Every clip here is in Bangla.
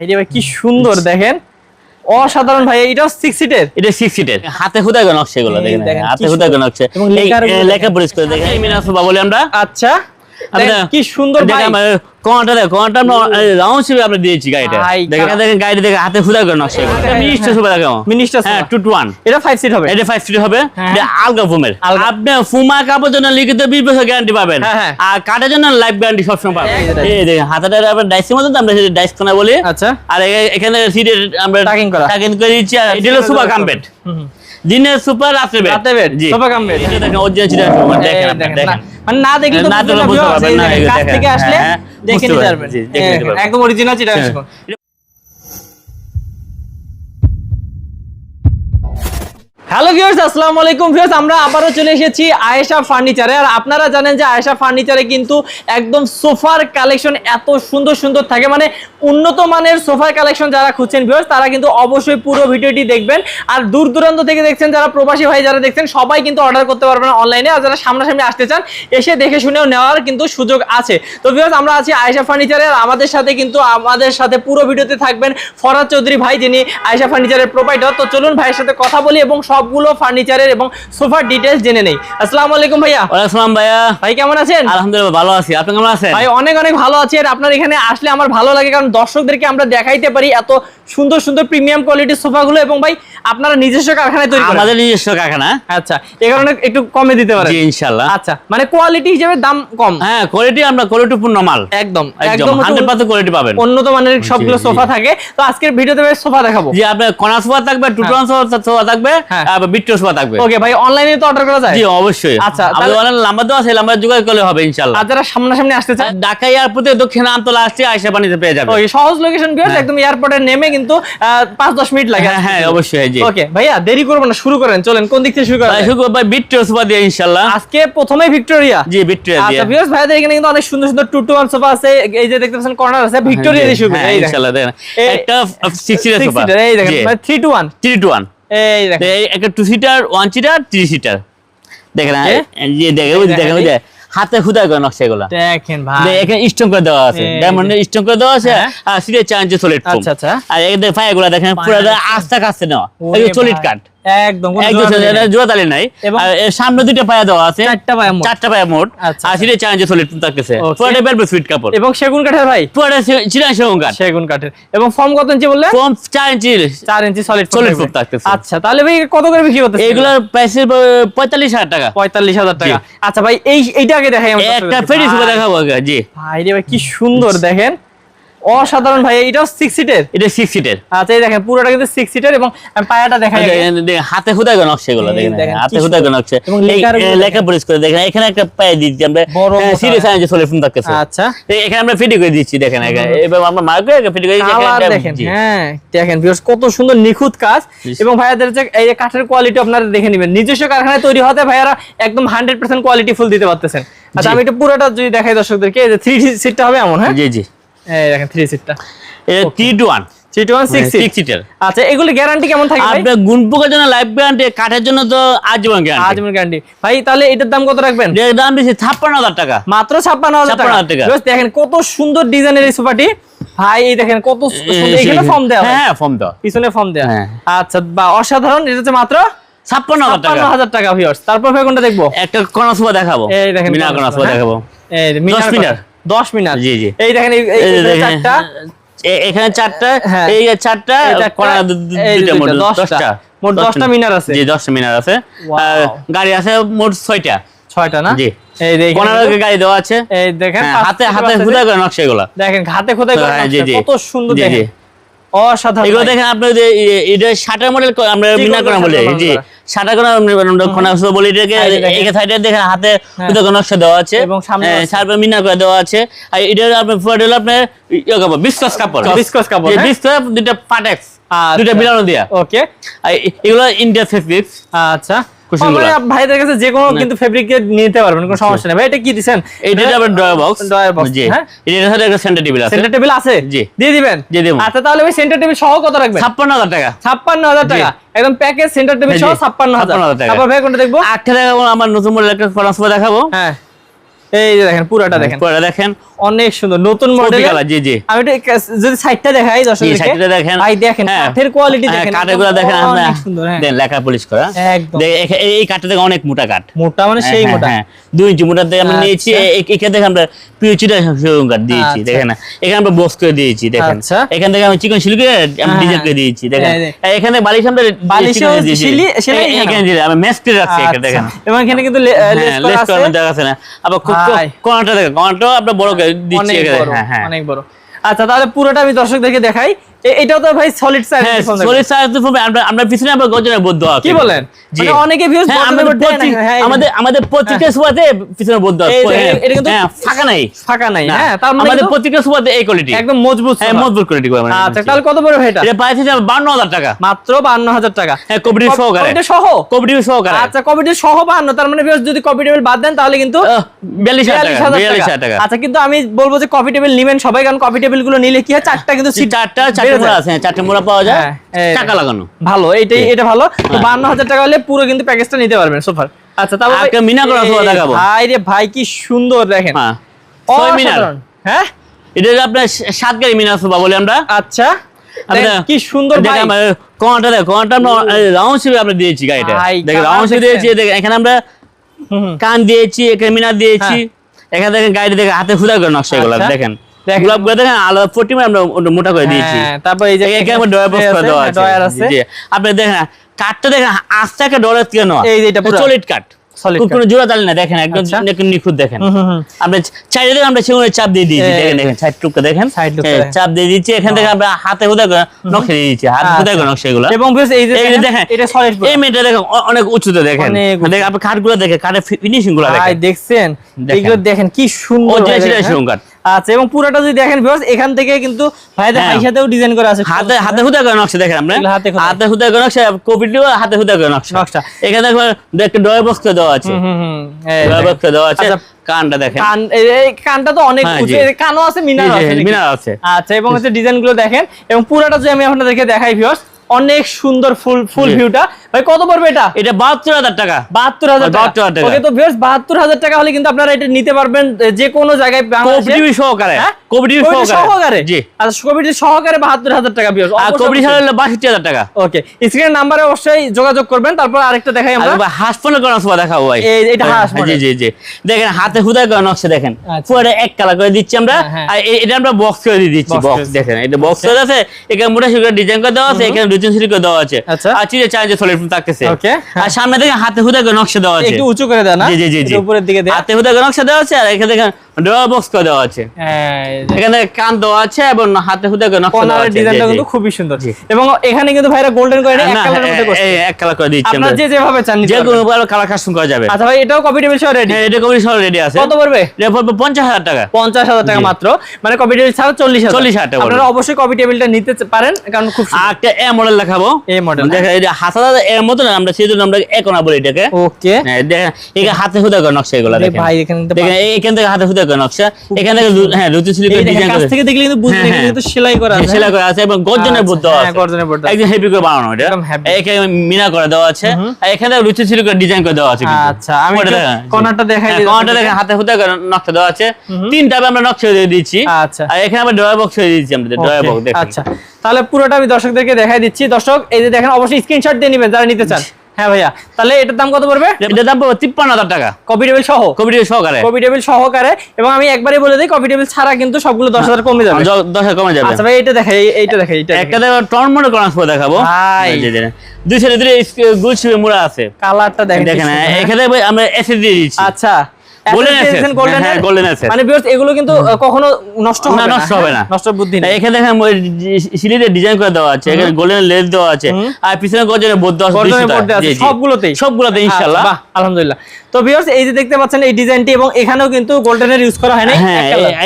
ভাই কি সুন্দর দেখেন। অসাধারণ ভাই এটা সিক্স সিটের এটা সিক্স সিটের হাতে গো নকশা এগুলো দেখেন। হাতে খুদাই নকশা। লেখা পরিষ্কার করে দেখেন। মিনার বলি আমরা আচ্ছা কি সুন্দর ভাই। কোনটা দেখো আমরা রাউন্ড শিপে আমরা দিয়েছি গাড়িটা। দেখেন দেখেন গাড়ি দেখে হাতে খুদাই গো নকশা এগুলো হ্যাঁ, মিনিস্টার হ্যাঁ। দেখো মিনিস্টার হ্যাঁ সোফা। টু টু ওয়ান এটা ফাইভ সিট হবে। এটা ফাইভ সিট হবে। হ্যাঁ। এটা আলগা ফোমের আপনি ফুমা কাপড় জন্য লিখিত বিশ বছর গ্যারান্টি পাবেন। হ্যাঁ, হ্যাঁ। আর কাঠের জন্য লাইফ গ্যারান্টি সবসময় পাবেন। এই দেখেন হাতাটা আপনার ডাইসের মধ্যে তো আমরা ডাইস কোনা বলি। আচ্ছা। আর এখানে সিটে আমরা Tucking করা। টাকিং করে দিচ্ছি আর এটা হলো সুপার কাম্পেট। দিনের সুপার রাত্রে বেড রাতে cum bed। এটা দেখেন অরিজিনাল সুপার দেখেন দেখেন, মানে না দেখলে তো না বুঝতে পারবেন, না, কাছ থেকে আসলে হ্যাঁ, দেখে নিতে পারবেন, দেখেন, পারবেন। একদম অরিজিনাল চিটা হ্যালো ভিউয়ার্স আসসালামু আলাইকুম ভিউয়ার্স আমরা আবারও চলে এসেছি আয়েশা ফার্নিচারে আর আপনারা জানেন যে আয়েশা ফার্নিচারে কিন্তু একদম সোফার কালেকশন এত সুন্দর সুন্দর থাকে। মানে উন্নত মানের সোফার কালেকশন যারা খুঁজছেন ভিউয়ার্স তারা কিন্তু অবশ্যই পুরো ভিডিওটি দেখবেন। আর দূর দূরান্ত থেকে দেখছেন, যারা প্রবাসী ভাই যারা দেখছেন, সবাই কিন্তু অর্ডার করতে পারবেন অনলাইনে আর যারা সামনাসামনি আসতে চান, এসে দেখে শুনেও নেওয়ার কিন্তু সুযোগ আছে। তো ভিউয়ার্স আমরা আছি আয়েশা ফার্নিচারে আর আমাদের সাথে কিন্তু আমাদের সাথে পুরো ভিডিওতে থাকবেন ফরাদ চৌধুরী ভাই, যিনি আয়েশা ফার্নিচারের প্রোভাইডার তো চলুন ভাইয়ের সাথে কথা বলি এবং সবগুলো ফার্নিচারের এবং সোফার ডিটেলস জেনে নেই। আসসালামু আলাইকুম ভাইয়া। আসসালাম ভাইয়া। ভাই কেমন আছেন? আলহামদুলিল্লাহ ভালো আছি। আপনি কেমন আছেন? ভাই অনেক অনেক ভালো আছি। আর আপনার এখানে আসলে আমার ভালো লাগে কারণ দর্শকদেরকে আমরা দেখাইতে পারি এত সুন্দর সুন্দর প্রিমিয়াম কোয়ালিটির সোফাগুলো এবং ভাই আপনারা নিজস্ব কারখানায় তৈরি আমাদের নিজস্ব কারখানা। আচ্ছা এই কারণে একটু কমে দিতে পারেন। জি ইনশাআল্লাহ। আচ্ছা মানে কোয়ালিটি হিসেবে দাম কম। হ্যাঁ কোয়ালিটি আমরা কোয়ালিটি পূর্ণ মাল। একদম একদম একদম হচ্ছে হান্ড্রেড পার্সেন্ট কোয়ালিটি পাবেন। উন্নত মানের সবগুলো সোফা থাকে। তো আজকের ভিডিওতে ভাই সোফা দেখাবো। জি আপনার কণা সোফা থাকবে টুটন সোফা থাকবে হ্যাঁ। আর বিট্টো সোফা থাকবে। ওকে ভাই অনলাইনে তো অর্ডার করা যায়? জি অবশ্যই। আচ্ছা, তাহলে- অনেক নাম্বার দেওয়া আছে নাম্বার যোগাযোগ করলে হবে ইনশাআল্লাহ। আর যারা সামনাসামনি আসতে চায় ঢাকা এয়ারপোর্টে দক্ষিণ আমতলা আসছে আয়সা পানিতে পেয়ে যাবে। ওই সহজ লোকেশন ভিউয়ার্স একদম এয়ারপোর্টে নেমে কিন্তু পাঁচ দশ মিনিট লাগে হ্যাঁ হ্যাঁ অবশ্যই জি। ওকে ভাইয়া দেরি করব না শুরু করেন চলেন কোন দিক থেকে শুরু করেন শুধু ভাই বিট্টো সোফা দিয়ে ইনশাআল্লাহ। আজকে প্রথমে ভিক্টোরিয়া জি দিয়ে। আচ্ছা ভিউয়ার্স ভাইদের এখানে কিন্তু অনেক সুন্দর সুন্দর টু টু ওয়ান সোফা আছে এই যে দেখতে পাচ্ছেন কর্নার আছে ভিক্টোরিয়া দিয়ে শুরু করি। হ্যাঁ এই দেখেন। ইনশাআল্লাহ দেখেন। একটা 6 সিটার সোফা এই দেখেন থ্রি টু ওয়ান 3 টু 1 এই দেখেন একটা two seater one seater three seater দেখেন. এই যে দেখেন ওই দেখেন ওই যে। হাতে খুদাই করে নকশা এগুলো। দেখেন ভাই। এখানে স্টোন করে দেওয়া আছে। এই ডায়মন্ডের স্টোন করে দেওয়া আছে হ্যাঁ। আর সিটে চাঞ্চে সলিড আচ্ছা, আচ্ছা। আর এদের ফায়াগুলো দেখেন পুরো আস্তা কাছে নেওয়া এই সলিড ভাই, কাট একদম নেই। আর সামনে দুইটা পায়া দেওয়া আছে। চারটা পায়া মোট। চারটা পায়া মোট। আচ্ছা, আর আচ্ছা। সিটে চাঞ্চে সলিড থাকতেছে। পুরোটা বেলবে সুইট কাপড়। এবং সেগুন কাঠের ভাই? পুরোটা চিরাং সেগুন কাঠ। সেগুন কাঠের। এবং ফর্ম কত ইঞ্চি বললে ইঞ্চি সলিড foam থাকতেছে। আচ্ছা তাহলে ভাই কত করে বিক্রি করতেছে এগুলোর প্রাইস পঁয়তাল্লিশ হাজার টাকা। পঁয়তাল্লিশ হাজার টাকা। আচ্ছা ভাই এই এইটা আগে দেখাই আমরা একটা দেখাবো আগে, জি। ভাই রে ভাই কি সুন্দর দেখেন। অসাধারণ ভাই এটাও সিক্স সিটের এটা সিক্স সিটের আচ্ছা এই দেখেন পুরোটা কিন্তু সিক্স সিটের এবং পায়াটা দেখাই আগে। হাতে খুদাই গো নকশা এগুলো দেখেন হাতে খুদাই গো নকশা। এবং লেখা পরিষ্কার করে দেখেন এখানে একটা পায়ে দিচ্ছি আমরা। সিরিয়াস আছে সোলে ফোন থাকতেছে। আচ্ছা। এখানে আমরা ফিটি করে দিচ্ছি দেখেন এবার আমরা মার্কে ফিটি করে দিচ্ছি, দেখেন হ্যাঁ দেখেন ভিউয়ার্স কত সুন্দর নিখুঁত কাজ। এবং ভাইয়াদের যে এই কাঠের কোয়ালিটি আপনারা দেখে নেবেন। নিজস্ব কারখানায় তৈরি হতে ভাইয়ারা একদম হান্ড্রেড পার্সেন্ট কোয়ালিটি ফুল দিতে পারতেছেন। আচ্ছা আমি একটু পুরোটা যদি দেখাই দর্শকদেরকে এই যে থ্রি সিটটা হবে এমন হ্যাঁ? জি জি। এই দেখেন থ্রি সিটটা এটা T two one three two one six six seater আচ্ছা এগুলি গ্যারান্টি কেমন থাকে ভাই? আপনার গুণ জন্য লাইফ গ্যারান্টি কাঠের জন্য তো আজীবন গ্যারান্টি আজমের গ্যারান্টি ভাই তাহলে এটার দাম কত রাখবেন? এর দাম দিচ্ছি ছাপ্পান্ন হাজার টাকা। মাত্র ছাপ্পান্ন হাজার টাকা। 56,000 টাকা। Just দেখেন কত সুন্দর ডিজাইনের এই সোফাটি। ভাই এই দেখেন কত এখানে ফর্ম দেওয়া হ্যাঁ। ফর্ম দেওয়া। পিছনে ফর্ম দেওয়া হ্যাঁ। আচ্ছা বা অসাধারণ এটা হচ্ছে মাত্র ছাপ্পান্ন হাজার টাকা। হাজার টাকা ভিউয়ার্স তারপর ভাই কোনটা দেখব? একটা কণা সোফা দেখাবো। এই দেখেন মিনা কণা সোফা। হ্যাঁ? দেখাবো। এই যে মিনার। দশ মিনার। মিনার জি, জি। এই দেখেন এখানে চারটা হ্যাঁ। এই চারটা মোট দশটা। দশটা মোট দশটা মিনার আছে। জি দশটা মিনার আছে. গাড়ি আছে মোট ছয়টা ছয়টা না জি এই দেখেন গাড়ি দেওয়া আছে এই দেখেন হ্যাঁ, হাতে হাতে খোদাই করে নকশা এগুলা দেখেন হাতে খোদাই করে হ্যাঁ। কত সুন্দর দেখেন। অসাধারণ এগুলো। দেখেন আপনি যে এটা শাটার মডেল আমরা বলি জি শাটার বলি এটাকে দেখেন। এই সাইডে দেখেন হাতে হ্যাঁ। করে নকশা দেওয়া আছে এবং সামনে হ্যাঁ, আছে। মিনা করে দেওয়া আছে আর এটা আপনার হলো আপনার ইয়ে কাপড় বিস্কস কাপড় কাপড়, হ্যাঁ? বিস্কস দুইটা পাটেক্স। দুইটা মিলানো দিয়া ওকে এগুলো ইন্ডিয়া ফেব্রিক্স আচ্ছা কুশনগুলো। মানে ভাইদের কাছে যে কোনো কিন্তু ফেব্রিক নিতে পারবেন কোনো সমস্যা নেই। ভাই এটা কি দিবেন এটা আবার ড্রয়ার বক্স ড্রয়ার বক্স জি। হ্যাঁ? এটার সাথে একটা সেন্টার টেবিল আছে। সেন্টার টেবিল আছে? জি। দিয়ে দিবেন? দিয়ে দেব। আচ্ছা তাহলে ভাই সেন্টার টেবিল সহ কত রাখবেন? ছাপ্পান্ন হাজার টাকা। ছাপ্পান্ন হাজার টাকা। একদম প্যাকেজ সেন্টার টেবিল সহ ছাপ্পান্ন হাজার। 56,000 টাকা। তারপর ভাই কোনটা দেখব? 8000 টাকা আমার নতুন মডেল একটা ফরাসবা দেখাবো। হ্যাঁ। এই যে দেখেন পুরাটা দেখেন। পুরোটা দেখেন। অনেক সুন্দর নতুন মডেল জি জি। আমি যদি সাইডটা দেখাই দর্শকদেরকে। সাইডটা দেখেন। দেখেন হ্যাঁ। কাঠের কোয়ালিটি হ্যাঁ, দেখেন কাঠেরগুলো দেখেন একদম অনেক সুন্দর হ্যাঁ। দেখেন লেখা পলিশ করা। একদম। এই কাঠটা দেখেন অনেক মোটা কাঠ। মোটা মানে সেই হ্যাঁ, মোটা। হ্যাঁ, দুই ইঞ্চি মোটা দিয়ে আমরা নিয়েছি। আচ্ছা। এ- এখান আমরা পিউচিটা শোরুম কাঠ দিয়েছি আচ্ছা। দেখেন না? এখানে আমরা বক্স করে দিয়েছি দেখেন। আচ্ছা। এখান থেকে আমি চিকন শিল করে আমি হ্যাঁ, ডিজাইন করে দিয়েছি দেখেন। এখানে বালিশ আমরা চিকন শিলি- সেলাই এখানে। আমি মেস করে রাখছি এখানে দেখেন। আচ্ছা। এবং এখানে কিন্তু হ্যাঁ, লেস করা আছে। না? আবার ভাই। কোনটা দেখেন কোনটাও আপনার বড় দিচ্ছি অনেক বড় হ্যাঁ হ্যাঁ। অনেক বড়। আচ্ছা তাহলে পুরোটা আমি দর্শকদেরকে দেখাই। এটাও তো ভাই সলিড সাইজ হ্যাঁ সলিড সাইজ আমরা আমরা পিছনে আছে। কি বলেন? মানে অনেকে views হ্যাঁ, আমাদের হ্যাঁ, আমাদের প্রত্যেকটা সুবাতে পিছনে এই আছে। হ্যাঁ, এটা কিন্তু হ্যাঁ, ফাঁকা নাই। ফাঁকা নাই। হ্যাঁ তার মানে আমাদের প্রত্যেকটা সুবাতে এই কোয়ালিটি একদম মজবুত হ্যাঁ মজবুত কোয়ালিটি করে আমরা আচ্ছা তাহলে কত ভাই এটা? এটা পাইছে যে 52000 টাকা। মাত্র বান্ন হাজার টাকা। হ্যাঁ সহকারে। কপিটা সহ? কবিটি সহকারে। আচ্ছা কপিটি সহ বান্ন তার মানে viewers যদি কপি বাদ দেন তাহলে কিন্তু আহ, 42000 টাকা 42,000 42000 টাকা। আচ্ছা কিন্তু আমি বলব যে টেবিল নিবেন সবাই কারণ টেবিলগুলো নিলে কি হয় চারটা কিন্তু চারটে মোড়া আছে? হ্যাঁ, চারটে মোড়া পাওয়া যায়। হ্যাঁ, টাকা লাগানো। ভালো এটাই এটা ভালো। তো হ্যাঁ। বান্ন হাজার টাকা হলে পুরো কিন্তু প্যাকেজটা নিতে পারবেন সোফার আচ্ছা তারপর একটা মিনা করা সোফা দেখাবো। ভাই রে ভাই কি সুন্দর দেখেন। হ্যাঁ। ছয় মিনার। হ্যাঁ? এটা আপনার সাত গাড়ি মিনার সোফা বলি আমরা। আচ্ছা। কি সুন্দর দেখেন কোনটা দেখ কোনটা আমরা রাউন্ড শেপে আমরা দিয়েছি গাড়িটা। ভাই, দেখেন কালার রাউন্ড শেপে দিয়েছি দেখেন এখানে আমরা। কান দিয়েছি এখানে মিনার দিয়েছি। এখানে দেখেন গাড়ি দেখেন হাতে খুদা করে নকশা এগুলো আচ্ছা। দেখেন। দেখেন। গোলাপ দেখেন আলাদা ফোর্টি আমরা মোটা করে দিয়েছি। হ্যাঁ, তারপর এই যে এখানে ডয়ার বক্স করে দেওয়া আছে। ডয়ার আছে। জি, আপনি দেখেন কাঠটা দেখেন আস্তে একটা ডলার নেওয়া এই যে এটা সলিড কাঠ। Solid কোনো জোড়া তালি না দেখেন একদম আচ্ছা। নিখুঁত দেখেন। হুম, হুম, হুম। আমরা চাইলে দেখেন আমরা সেগুলো চাপ দিয়ে দিয়েছি। দেখেন সাইড টুকটা হ্যাঁ। চাপ দিয়ে দিচ্ছি এখান থেকে আমরা হাতে হুদা নকশা দিয়ে দিচ্ছি হাতে হুদা করে নকশা এগুলো। এবং এই যে দেখেন, এটা সলিড এই মেয়েটা দেখেন অনেক উঁচুতে দেখেন। আপনি কাঠগুলো দেখেন কাঠের ফিনিশিংগুলো দেখেন। দেখছেন? দেখেন। এগুলো দেখেন কি সুন্দর সেটাই কাঠ। আচ্ছা এবং পুরোটা যদি দেখেন ভিউয়ার্স এখান থেকে কিন্তু ভাইদের হ্যাঁ। হাই সাথেও ডিজাইন করা আছে। হাতে হাতে হুদা করে নকশা দেখেন আমরা হাতে হাতে হুদা করে নকশা কোভিডলিও হাতে হুদা করে নকশা। নকশা। এখানে একটা ডয়ার বক্স দেওয়া আছে। হুম, হুম। এই বক্স দেওয়া আছে। আচ্ছা, কানটা দেখেন। কান এই- কানটা তো অনেক হ্যাঁ, উঁচু। কানও আছে মিনার আছে মিনার আছে। আচ্ছা এবং হচ্ছে ডিজাইনগুলো দেখেন। এবং পুরোটা যদি আমি আপনাদেরকে দেখাই ভিউয়ার্স অনেক সুন্দর ফুল ফুল। ভিউটা ভাই কত পড়বে এটা? এটা বাহাত্তর হাজার টাকা। বাহাত্তর হাজার 72,000 টাকা। তো ভিউয়ার্স বাহাত্তর হাজার টাকা হলে কিন্তু আপনারা এটা নিতে পারবেন যে কোনো জায়গায়। সহকারে হ্যাঁ? সহকারে জি। আচ্ছা কবিটি সহকারে বাহাত্তর হাজার টাকা ভিউয়ার্স আর কোভিডি হলো বাষট্টি হাজার টাকা। ওকে স্ক্রিনের নাম্বারে অবশ্যই যোগাযোগ করবেন তারপর আরেকটা দেখাই আমরা। হাঁস দেখাবো ভাই। এটা হাঁস হ্যাঁ, জি জি জি। দেখেন হাতে হুদা করে নকশা দেখেন। আচ্ছা। এক কালার করে দিচ্ছি আমরা। হ্যাঁ। আর এটা আমরা বক্স করে দিয়ে দিচ্ছি বক্স দেখেন এটা বক্স করে আছে এখানে মোটা সুগার ডিজাইন করে দেওয়া আছে এখানে দুজন করে দেওয়া আছে। আচ্ছা। আর চিড়ে চার্জে সলিড থাকতেছে হ্যাঁ। আর সামনে দেখেন হাতে হুদা করে নকশা দেওয়া আছে। একটু উঁচু করে দেন না? জি জি জি জি। উপরের দিকে হাতে হুদা করে নকশা দেওয়া আছে আর এখানে দেখেন ড্রয়ার বক্স করে দেওয়া আছে। এখানে কান দেওয়া আছে এবং হাতে কর্নারের ডিজাইনটা। কিন্তু খুবই সুন্দর। এবং এখানে কিন্তু ভাইরা গোল্ডেন করে এক না, মধ্যে করছে। এক কালার করে দিচ্ছি আপনার আমরা। যে যেভাবে চান যে পারবেন। কোনো কালার কাস্টম করা যাবে। আচ্ছা ভাই এটাও কপি টেবিল সহ রেডি হ্যাঁ এটা কবি সব রেডি আছে। কত পড়বে? এটা পড়বে পঞ্চাশ হাজার টাকা। পঞ্চাশ হাজার টাকা মাত্র। মানে কপি টেবিল ছাড়া চল্লিশ হাজার। 40,000 টাকা আপনারা অবশ্যই কপি টেবিলটা নিতে পারেন কারণ খুব একটা এ মডেল দেখাবো। দেখেন হাসাদা মতো না আমরা একোনা বলি এটাকে। ওকে হ্যাঁ, দেখেন হাতে করে নকশা এগুলো দেখেন। ভাই, এখানে তো দেখেন এখান থেকে হাতে হুদা করে নকশা। এখান থেকে হ্যাঁ লুচি স্লিপের ডিজাইন কাছ থেকে দেখলে কিন্তু বুঝবেন এখানে। কিন্তু সেলাই করা আছে। সেলাই করা আছে এবং গর্জনের দেওয়া আছে। গর্জনের board একদম হেভি করে বানানো এটা। এখানে মিনা করে দেওয়া আছে। আর এখানে লুচি স্লিপ ডিজাইন করে দেওয়া আছে আচ্ছা, আমি ওটা একটু দেখেন, জি। কর্নারটা দেখাই দিই কর্নারটা দেখেন হাতে করে নকশা দেওয়া আছে। তিনটা আমরা নকশা দিয়ে দিচ্ছি। আচ্ছা। আর এখানে আমরা ড্রয়ার বক্স দিয়ে দিচ্ছি আমাদের ড্রয়ার বক্স দেখেন। আচ্ছা। তাহলে পুরোটা আমি দর্শকদেরকে দেখাই দিচ্ছি। দর্শক এই যে দেখেন অবশ্যই স্ক্রিনশট দিয়ে নেবেন যারা নিতে চান। হ্যাঁ ভাইয়া তাহলে এটার দাম কত পড়বে? এটার দাম পড়বে তিপ্পান্ন হাজার টাকা। কপি টেবিল সহ সহকারে। কপি টেবিল সহকারে। এবং আমি একবারই বলে দিই কপি টেবিল ছাড়া কিন্তু সবগুলো দশ হাজার কমে যাবে। দশ হাজার কমে যাবে। আচ্ছা ভাই এটা দেখাই এইটা দেখাই এইটা একটা টর্ন মনে করার পর দেখাবো। দুই সাইডে দুই গুল মুড়া আছে। কালারটা দেখেন? এখানে আমরা এসে দিয়ে দিচ্ছি। আচ্ছা। হ্যাঁ, এর? golden মানে viewers, এগুলো কিন্তু কখনো নষ্ট হবে না, না নষ্ট হবে? না। নষ্ট বুদ্ধি নেই। এখানে দেখেন সিঁড়িতে ডিজাইন করে দেওয়া আছে। এখানে গোল্ডেন লেস দেওয়া আছে। আর পিছনে গর্জনের বোর্ড দেওয়া আছে গর্জনের 200 board দেওয়া আছে, জি, জি। সবগুলোতেই? সবগুলোতে ইনশাআল্লাহ আচ্ছা, আলহামদুলিল্লাহ। তো ভিউয়ার্স এই যে দেখতে পাচ্ছেন এই ডিজাইনটি এবং এখানেও কিন্তু গোল্ডেনের ইউজ করা হয় নাই। হ্যাঁ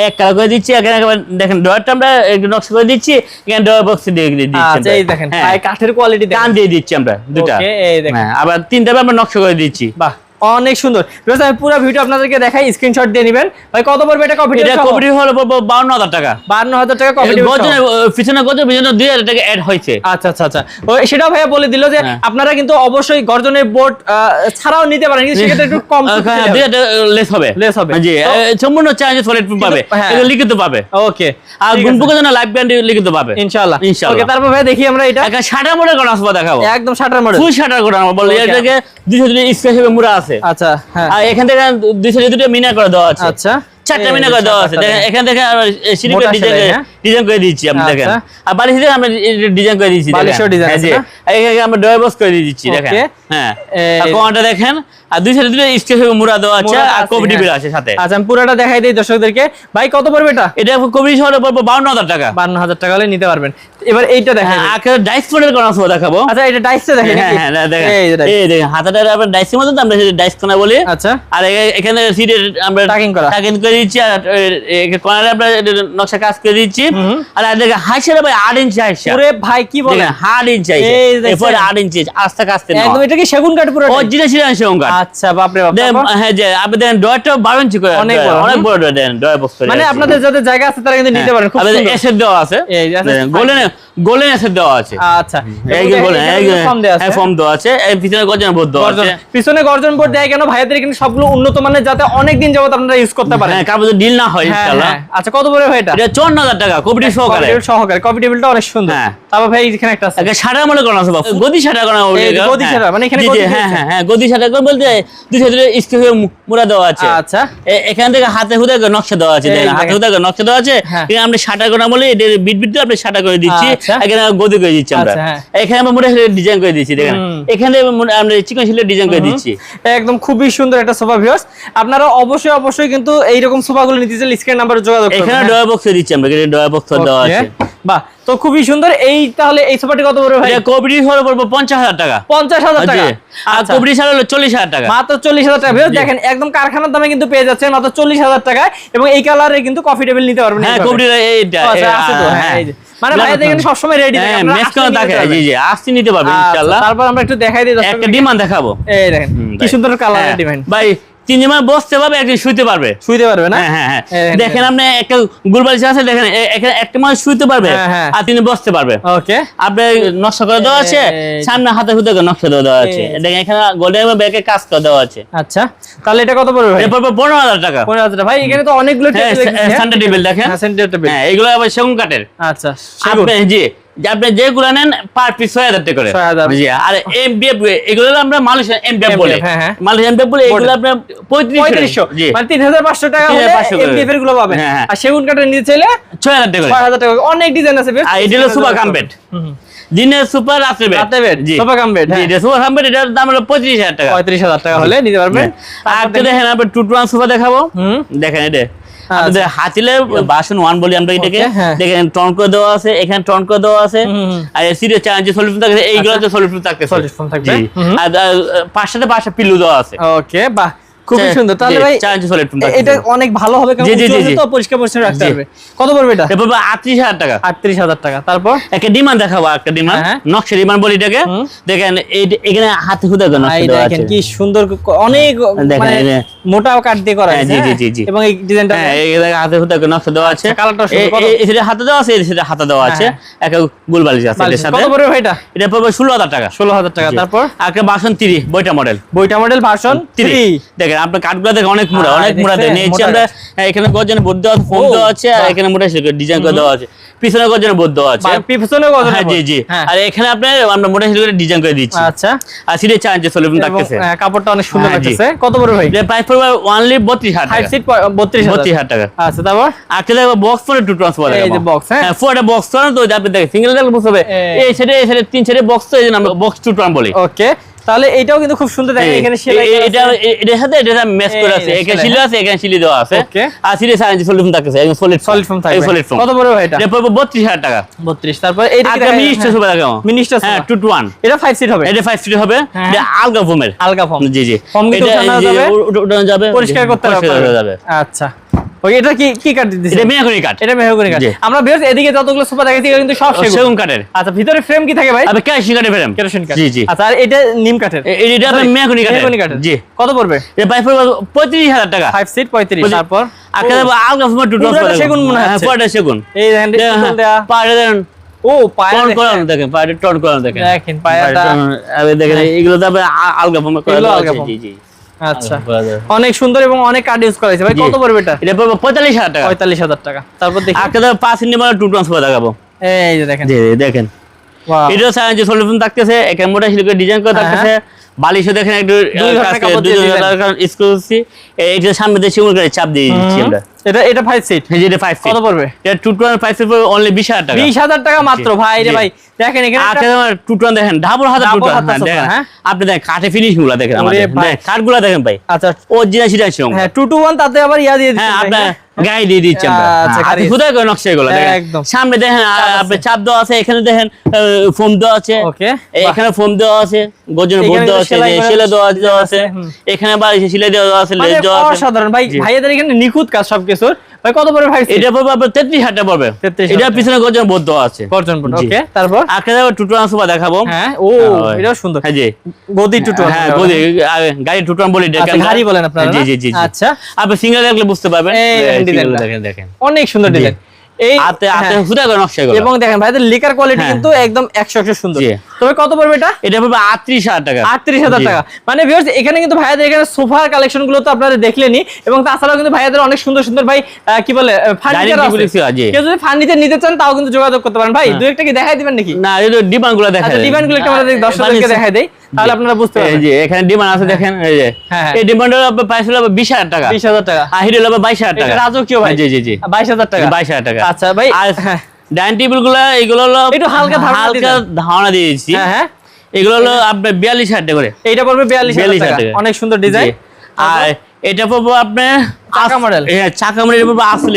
এক কালার করে দিচ্ছি। এখানে একেবারে দেখেন ডয়ারটা আমরা নকশা করে দিচ্ছি। এখানে ডয়ার বক্স দিয়ে দিয়ে দিচ্ছি আচ্ছা এই দেখেন। কাঠের কোয়ালিটি কান দিয়ে দিচ্ছি আমরা দুটা। Okay, এই দেখেন। হ্যাঁ আবার তিনটা আমরা নকশা করে দিচ্ছি। বাহ অনেক সুন্দর। Viewers, আমি পুরো ভিডিও আপনাদেরকে দেখাই স্ক্রিনশট দিয়ে নেবেন। ভাই কত পড়বে এটা কফি এটা কবডি হলো বাউন্ন হাজার টাকা। বান্ন হাজার টাকা কফি গজনে পিছনে গজনে পিছনে দুই হাজার টাকা অ্যাড হয়েছে। আচ্ছা আচ্ছা আচ্ছা। ও সেটাও ভাইয়া বলে দিল যে হ্যাঁ। আপনারা কিন্তু অবশ্যই গর্জনের বোর্ড ছাড়াও নিতে পারেন কিন্তু সেক্ষেত্রে একটু কম হ্যাঁ, দুই হাজার লেস হবে। হবে। জি সম্পূর্ণ চার্জে সলিড পাবে। হ্যাঁ। লিখিত পাবে। ওকে আর গুনপুকের জন্য লাইফ ব্যান্ড লিখিত পাবে। ইনশাআল্লাহ। ইনশাআল্লাহ। ওকে তারপর ভাই দেখি আমরা এটা। একটা শাটার মডেল করা আসবা দেখাবো। একদম শাটার মডেল ফুল শাটার আমরা বলি এটাকে দুইশো দুটো স্পেস হিসেবে মুড়া আছে। আচ্ছা হ্যাঁ। আর এখান থেকে দুইশো দুটো মিনা করে দেওয়া আছে। আচ্ছা। চারটা মিনা করে দেওয়া আছে। দেখেন এখান থেকে সিঁড়ি মোটা ডিজাইন হ্যাঁ? ডিজাইন করে দিচ্ছি আপনি দেখেন। আচ্ছা। আর আমরা ডিজাইন করে দিচ্ছি বালিশেও design আছে এখানে আমরা ডয় বক্স করে দিচ্ছি দেখেন। হ্যাঁ। আর কোনটা দেখেন আর দুইশো দুটো স্পেস হিসেবে মুড়া দেওয়া আছে আর আছে, হ্যাঁ। বিল আছে সাথে। আচ্ছা আমি পুরোটা দেখাই দিই দর্শকদেরকে। ভাই কত পড়বে এটা? এটা পড়ব টাকা। বান্ন হাজার টাকা হলে নিতে পারবেন। এবার এইটা। আগে ডাইস আছে দেখাবো। আচ্ছা এটা ডাইসটা দেখাই হ্যাঁ দেখেন। এই দেখেন হাতাটা আপনার ডাইসের মতো আমরা ডাইস কোনা বলি। আচ্ছা। আর এখানে আমরা করা। টাকিং করে দিচ্ছি আর কোনারে আমরা নকশা কাজ করে দিচ্ছি। আর দেখেন হাইসের ভাই আট ইঞ্চি হাইসা ওরে ভাই কি বলেন? আট ইঞ্চি? এরপরে আট ইঞ্চি আস্তে আস্তে একদম এটা কি সেগুন কাঠ পুরো অরিজিনাল ছিল সেরকম কাঠ। আচ্ছা বাপরে বাপ? হ্যাঁ যে আপনি দেখেন ডয়টা বারো ইঞ্চি করে অনেক বড়, অনেক বড় ডয় দেন ডয় বক্স মানে আপনাদের যাদের জায়গা আছে তারা কিন্তু নিতে পারেন খুব সুন্দর। এসেট দেওয়া আছে। এই যে আছে গোল্ডেন গোল্ডেন এসেট দেওয়া আছে। আচ্ছা এই গোল্ডেন এই ফর্ম দেওয়া আছে। এই পিছনে গর্জন বোর্ড দেওয়া আছে। পিছনে গর্জন বোর্ড দেয় কেন? ভাইয়াদের কিন্তু সবগুলো উন্নত মানের যাতে অনেক দিন যাবত আপনারা ইউজ করতে পারেন। হ্যাঁ কাপড় ডিল না হয় হ্যাঁ, ইনশাআল্লাহ। হ্যাঁ। আচ্ছা কত ভাই এটা? এটা টাকা কবিটি সহকারে। কফি সহকারে। কফি টেবিলটা অনেক সুন্দর। হ্যাঁ। তারপর ভাই এখানে একটা আছে। মনে করা আছে বাবু গদি করা হবে এটা। গদি হ্যাঁ। মানে এখানে গদি হ্যাঁ হ্যাঁ হ্যাঁ গদি করে বলতে দুই সাইডে স্কেচ মুড়া দেওয়া আছে। আচ্ছা। এখান থেকে হাতে হুদে নকশা দেওয়া আছে হাতে। হুদে নকশা দেওয়া আছে। হ্যাঁ। আমরা সাদা করা বলে এটা বিট বিট দিয়ে আপনি সাদা করে দিচ্ছি। আচ্ছা। এখানে গদি করে দিচ্ছি আমরা। আচ্ছা, হ্যাঁ। এখানে আমরা মোটা ডিজাইন করে দিচ্ছি দেখেন। এখানে আমরা চিকন শিলের ডিজাইন করে দিচ্ছি। একদম খুবই সুন্দর একটা সোফা ভিউয়ার্স। আপনারা অবশ্যই অবশ্যই কিন্তু এইরকম সোফাগুলো নিতে চাইলে স্ক্রিন নাম্বারে যোগাযোগ করবেন এখানে হ্যাঁ। বক্স দিচ্ছি আমরা এখানে ডয়া বক্স দেওয়া আছে। বাহ তো খুবই সুন্দর। এই তাহলে এই সোফাটি কত পড়বে ভাই? হলে পড়ব টাকা। পঞ্চাশ হাজার জি। টাকা। আর আচ্ছা। সাল হলো টাকা। মাত্র চল্লিশ হাজার টাকা দেখেন একদম কারখানার দামে কিন্তু পেয়ে যাচ্ছেন মাত্র চল্লিশ হাজার টাকায়। এবং এই কালারে কিন্তু কফি টেবিল নিতে পারবেন হ্যাঁ। এইটা আচ্ছা, আছে তো। মানে ভাইয়া দেখেন সবসময় রেডি হ্যাঁ করে থাকে। জি জি আসছি নিতে পারবেন আচ্ছা, ইনশাআল্লাহ। তারপর আমরা একটু দেখাই দিই একটা ডিমান্ড দেখাবো। এই দেখেন কি সুন্দর কালার হ্যাঁ, ডিমান্ড ভাই তিন জন বসতে পারবে একদিন শুইতে পারবে। শুইতে পারবে না? হ্যাঁ হ্যাঁ হ্যাঁ। দেখেন আপনি একটা গুলবালিশ আছে দেখেন এখানে একটা মানুষ শুইতে পারবে। আর তিনি বসতে পারবে। ওকে। আপনি নকশা করে দেওয়া আছে সামনে হাতে হুতে নকশা দেওয়া দেওয়া আছে। দেখেন এখানে গোল্ডেন ব্যাগে কাজ করে দেওয়া আছে। আচ্ছা তাহলে এটা কত পড়বে ভাই? এরপর পনেরো হাজার টাকা। পনেরো হাজার টাকা। ভাই এখানে তো অনেকগুলো? সেন্টার টেবিল দেখেন। সেন্টার টেবিল হ্যাঁ এগুলো আবার সেগুন কাঠের। আচ্ছা জি যে আপনি যেগুলো নেন পার পিস ছয় হাজার টাকা করে। জি আর এগুলো আমরা মালয়েশিয়ান বলে। হ্যাঁ, হ্যাঁ। মালয়েশিয়ান বলে এগুলো আপনার পঁয়ত্রিশশো। মানে তিন হাজার পাঁচশো টাকা হলে 3,500 করে। এরগুলো পাবেন। হ্যাঁ। আর সেগুন কাঠের নিতে চাইলে ছয় হাজার টাকা ছয় হাজার টাকা অনেক ডিজাইন আছে আর এটা হলো সুপার কাম্পেট দিনে সুপার বেড রাতে বেড, জি। সোফা কাম বেড, জি হ্যাঁ। এটা সুপার কাম্পেট এটার দাম হলো পঁয়ত্রিশ হাজার টাকা। পঁয়ত্রিশ হাজার টাকা হলে নিতে পারবেন। আর দেখেন টু সোফা দেখাবো। দেখেন এটা আচ্ছা। আপনাদের হাতিলে বাসন ওয়ান বলি আমরা এটাকে দেখেন হ্যাঁ। করে দেওয়া আছে এখানে টনক দেওয়া আছে। আর সিরিয়াল চার যে সলিউশন থাকে এইগুলোতে সলিউশন থাকতেছে Solid foam থাকবে। আর আর পাঁচটাতে পাঁচটা পিলু দেওয়া আছে ওকে বাহ খুবই সুন্দর। তাহলে ভাই। এটা অনেক ভালো হবে কারণ আছে। তো পরিষ্কার পরিচ্ছন্ন রাখতে। পারবে কত পড়বে এটা? এরপর আটত্রিশ হাজার টাকা। আটত্রিশ হাজার টাকা। তারপর? একটা ডিমান্ড দেখাবো একটা ডিমান্ড হ্যাঁ। নকশা ডিমান্ড বলি এটাকে। দেখেন এখানে হাতে দেওয়া দেখেন কি সুন্দর অনেক মানে মোটা কাঠ দিয়ে করা হ্যাঁ, হয়েছে, জি, জি, হ্যাঁ? জি। এবং এই ডিজাইনটা হ্যাঁ এই দেখেন হাতে নকশা দেওয়া আছে। আচ্ছা, কালারটাও সুন্দর, কত? এই হাতে দেওয়া আছে সাইডে হাতে দেওয়া আছে। হ্যাঁ। একটা আছে এটার সাথে। কত পড়বে এটা? এটা পড়বে ষোলো হাজার টাকা। ষোলো হাজার টাকা। তারপর? একটা বাসন তিরি বইটা মডেল বইটা মডেল ভার্সন তিরি থ্রি দেখেন আপনার কাঠগুলো দেখেন অনেক মোড়া হ্যাঁ, অনেক মোড়া দেখছেন? নিয়েছি আমরা হ্যাঁ, এখানে গর্জনে বোর্ড দেওয়া আছে ফোম দেওয়া আছে আর। এখানে মোটা ডিজাইন করে দেওয়া আছে। পিছনে গর্জনে বোর্ড দেওয়া আছে। পিছনে কত হ্যাঁ জি জি। আর এখানে আপনার আমরা মোটা করে ডিজাইন করে দিচ্ছি। আচ্ছা। আর সিটে চার ইঞ্চি সলিউশন থাকতেছে। কাপড়টা অনেক সুন্দর লাগতেছে। কত বড় ভাই? প্রাইস পড়বে হাজার হাইট টাকা সিট বত্রিশ বত্রিশ হাজার টাকা। আচ্ছা তারপর? আজকে দেখব বক্স ফোরে টু ট্রান্সফার এই যে বক্স হ্যাঁ? ফোরে বক্স ফোরে তো আপনি দেখেন সিঙ্গেল দেখলে বুঝতে হবে। এই- সাইডে এই সাইডে তিন সাইডে বক্স তো এই জন্য আমরা বক্স টু ট্রান বলি। ওকে তাহলে এইটাও কিন্তু খুব সুন্দর দেখেন এখানে সেলাই এই- এটা। এটার সাথে এটা ম্যাচ করে আছে এখানে শিলি আছে এখানে শিলি দেওয়া আছে। Okay. আর সিরিয়াস আর সলিউশন থাকতেছে একদম সলিড Solid foam থাকবে। সলিড ফর্ম কত পড়বে ভাই এটা? এটা পড়বে 32000 টাকা। বত্রিশ তারপর এইটা কি আজকে মিনিস্টার? সুপার দেখাবো Minister হ্যাঁ 2 টু 1 এটা ফাইভ সিট হবে। এটা 5 সিট হবে। হ্যাঁ। এটা আলগা ফোমের আলগা ফর্ম জি জি। ফর্ম কিন্তু এই যে যাবে? উঠানো যাবে। পরিষ্কার করতে যাবে। আচ্ছা। ওকে এটা কি কি কাঠ দিচ্ছে এটা মেয়াগুনি কাঠ। এটা মেহগনি কাঠ। আমরা বেশ এদিকে যতগুলো সোফা এগুলো কিন্তু সব সেগুন। কাঠের। আচ্ছা ভিতরে ফ্রেম কি থাকে ভাই? কেরোসিন কাঠের ফ্রেম কেরোসিন কাঠ। জি জি। আচ্ছা আর এটা নিম কাঠের। এটা আপনার মেয়াগুনি কাঠের। মেহগনি কাঠের। জি। কত পড়বে? এটা প্রাইস পড়বে পঁয়ত্রিশ হাজার টাকা। 5 সিট 35 পঁয়ত্রিশ। তারপর? আজকে আলগা ফোমা টু পুরোটা সেগুন মনে হচ্ছে। পুরোটা সেগুন। এই দেখেন হ্যাঁ, পাড়ে দেখেন ও পায়া টন দেখেন। পাড়ে টন করানো দেখেন। দেখেন, পায়াটা- পাড়ে দেখেন এগুলো তো আলগা ফোমা করা। জি জি। আচ্ছা। অনেক সুন্দর এবং অনেক কার্ড ইউজ করা হয়েছে। ভাই কত পড়বে এটা? এটা পড়বে পঁয়তাল্লিশ হাজার টাকা। পঁয়তাল্লিশ হাজার টাকা। তারপর দেখি। আজকে তো পাঁচ ইঞ্চি মানে টু ট্রান্সফার দেখাবো। এই যে দেখেন। দেখেন। Wow. সাইন যে সলিউশন থাকতেছে এখানে মোটা সিলিকের ডিজাইন করা হ্যাঁ, থাকতেছে। বালিশও দেখেন একটু এটা সামনে দিয়ে শিমুল করে চাপ দিয়ে দিচ্ছি আমরা। এটা এটা ফাইভ সিট কত পড়বে? এটা অনলি টাকা। মাত্র। ভাই রে ভাই দেখেন এখানে একটা- আজকে তোমার দেখেন ডাবল হাজার টু Double হাতা টোয়েন্টি দেখেন? আপনি দেখেন কাঠে ফিনিশগুলা দেখেন আমাদের কাঠগুলা দেখেন ভাই আচ্ছা। হ্যাঁ টু টু ওয়ান তাতে আবার ইয়া দিয়ে হ্যাঁ দিচ্ছেন? গায়ে দিয়ে দিচ্ছি আমরা। গাড়ি। হাতে খুদাই করে নকশা এগুলো সামনে দেখেন আ- চাপ দেওয়া আছে এখানে দেখেন ফোম দেওয়া আছে। এখানে ফোম দেওয়া আছে গজনে দেওয়া আছে সেলাই দেওয়া দেওয়া আছে। এখানে বা সেলাই দেওয়া আছে মানে লেজ দেওয়া আছে। অসাধারণ। ভাই জি। ভাইয়াদের এখানে নিখুঁত কাজ সবকিছুর। ভাই কত পড়বে ভাই এটা পড়বে আপনার তেত্রিশ হাজার টাকা পড়বে। 33,000 এটার পিছনে গজন বোর্ড আছে। গর্জন পড়বে ওকে তারপর? আজকে যাব টুটুয়ান সোফা দেখাবো। হ্যাঁ ও এটাও সুন্দর। হ্যাঁ জি। গদি হ্যাঁ গদি গাড়ি টুটুয়ান বলি গাড়ি বলেন আপনারা জি না? জি জি জি। আচ্ছা। আপনি সিঙ্গেল দেখলে বুঝতে পারবেন। এই এই দেখেন দেখেন দেখেন। অনেক সুন্দর। ডিজাইন। এই হাতে হাতে হ্যাঁ। হুদা করে নকশা এগুলো। এবং দেখেন ভাইদের লিকার কোয়ালিটি হ্যাঁ। কিন্তু একদম একশো একশো সুন্দর। তবে কত পড়বে এটা? এটা পড়বে আটত্রিশ হাজার টাকা। আটত্রিশ হাজার জি। টাকা। মানে ভিউয়ার্স এখানে কিন্তু ভাইয়াদের এখানে সোফার কালেকশনগুলো তো আপনারা এবং তাছাড়াও কিন্তু ভাইয়াদের অনেক সুন্দর সুন্দর ভাই আহ, কি বলে ফার্নিচার আছে, কেউ যদি ফার্নিচার নিতে চান তাও কিন্তু যোগাযোগ করতে পারেন। ভাই হ্যাঁ। দু একটা কি দেখাই দিবেন নাকি? না এই ডিমান্ডগুলো দেখা আচ্ছা ডিমান্ডগুলো একটু আমাদের দর্শকদেরকে দেখাই দেই। তাহলে আপনারা বুঝতে পারবেন। যে এখানে ডিমান্ড আছে দেখেন এই যে হ্যাঁ, হ্যাঁ। এই ডিমান্ডের আপনার প্রাইস হলো বিশ হাজার টাকা। বিশ হাজার টাকা। আর হিরো হলো বাইশ হাজার এটা টাকা। রাজকীয় ভাই। জি জি জি। বাইশ হাজার টাকা। বাইশ হাজার টাকা। আচ্ছা ভাই হ্যাঁ। ডাইনিং টেবিলগুলো এগুলো হলো একটু হালকা ধারণা হালকা ধারণা দিয়েছি হ্যাঁ হ্যাঁ। এগুলো হলো আপনার বিয়াল্লিশ হাজার টাকা করে। এইটা পড়বে বিয়াল্লিশ হাজার 42,000 টাকা। টাকা। অনেক সুন্দর ডিজাইন আর এটা পড়ব আপনার চাকা model। হ্যাঁ চাকা মডেল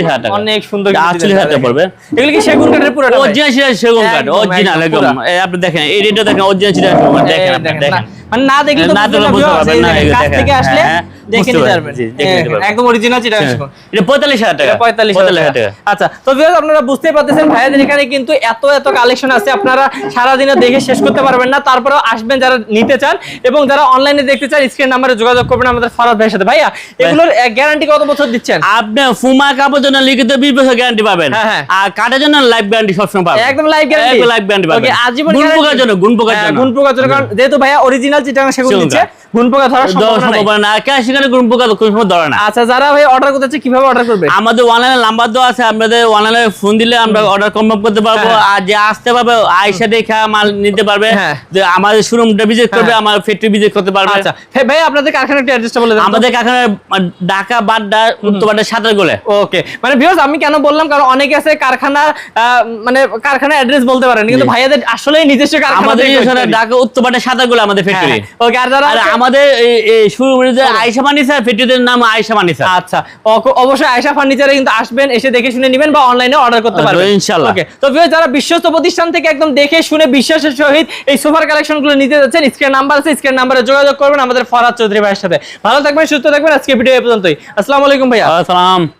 হাজার টাকা অনেক সুন্দর আটচল্লিশ হাজার টাকা পড়বে। এগুলো কি সেগুন কাঠের পুরোটা? অরিজিনাল সেগুন কাঠ অরিজিনাল একদম আপনি দেখেন এই রেটটা দেখেন অরিজিনাল সেটা দেখেন আপনি দেখেন, মানে না দেখলে তো বুঝতে পারবেন না, কাছ থেকে আসলে হ্যাঁ, দেখে নিতে পারবেন, হ্যাঁ। একদম অরিজিনাল চিটা হ্যাঁ। এটা টাকা। টাকা। আচ্ছা তো ভিউয়ার্স আপনারা বুঝতেই পারতেছেন ভাইয়াদের এখানে কিন্তু এত এত কালেকশন আছে। আপনারা সারাদিনে দেখে শেষ করতে পারবেন না। তারপরেও আসবেন যারা নিতে চান এবং যারা অনলাইনে দেখতে চান স্ক্রিন নাম্বারে যোগাযোগ করবেন আমাদের ফরাদ ভাইয়ের সাথে। ভাইয়া এগুলোর গ্যারান্টি কত বছর দিচ্ছেন আপনি ফুমা কাপড় জন্য লিখিত বিশ বছর গ্যারান্টি পাবেন হ্যাঁ, হ্যাঁ। আর কাঠের জন্য লাইফ গ্যারান্টি সবসময় পাবেন একদম লাইফ গ্যারান্টি লাইফ গ্যারান্টি পাবেন। আজীবন গুণ? পোকার জন্য, গুণ পোকার হ্যাঁ, জন্য। গুণ পোকার জন্য কারণ যেহেতু ভাইয়া অরিজিনাল চিটাং সেগুলো সেগুন দিচ্ছে কাঠ। পোকা ধরার সম্ভাবনা না আর সেখানে গুণ পোকা কোন সময় ধরে না। আচ্ছা যারা ভাই অর্ডার করতে চাচ্ছে কীভাবে অর্ডার করবে? আমাদের অনলাইনে নাম্বার দেওয়া আছে আপনাদের অনলাইনে ফোন দিলে আমরা অর্ডার কনফার্ম করতে পারব। হ্যাঁ। আর যে আসতে পারবে আয়সা দেখা মাল নিতে পারবে। হ্যাঁ। যে আমাদের শোরুমটা ভিজিট করবে হ্যাঁ। আমার ফ্যাক্টরি ভিজিট করতে পারবে। আচ্ছা। ভাই আপনাদের কারখানার একটু অ্যাড্রেসটা বলে দেন আমাদের কারখানা ঢাকা বাড্ডা উত্তর বাড্ডা গোলে। ওকে। মানে ভিউয়ার্স আমি কেন বললাম? কারণ অনেকে আছে কারখানা মানে কারখানা অ্যাড্রেস বলতে পারেন। কিন্তু। ভাইয়াদের আসলেই নিজস্ব কারখানা আমাদের। ঢাকা উত্তর বাড্ডা সাঁতার গোলে আমাদের ফ্যাক্টরি ওকে আর যারা আমাদের যে আয়সা ফার্নিচার ফ্যাক্টরির নাম আয়সা ফার্নিচার। আচ্ছা অবশ্যই আয়সা ফার্নিচারে কিন্তু আসবেন এসে দেখে শুনে নেবেন বা অনলাইনে অর্ডার করতে পারবেন। ওকে তো ভিউয়ার্স যারা বিশ্বস্ত প্রতিষ্ঠান থেকে একদম দেখে শুনে বিশ্বাসের সহিত এই সোফার কালেকশনগুলো নিতে যাচ্ছেন স্ক্রিন নাম্বার আছে স্ক্রিন নাম্বারে যোগাযোগ করবেন আমাদের ফরাদ চৌধুরী ভাইয়ের সাথে। ভালো থাকবেন সুস্থ থাকবেন আজকে ভিডিও পর্যন্ত পর্যন্তই। আসসালামু আলাইকুম ভাইয়া। আসসালাম।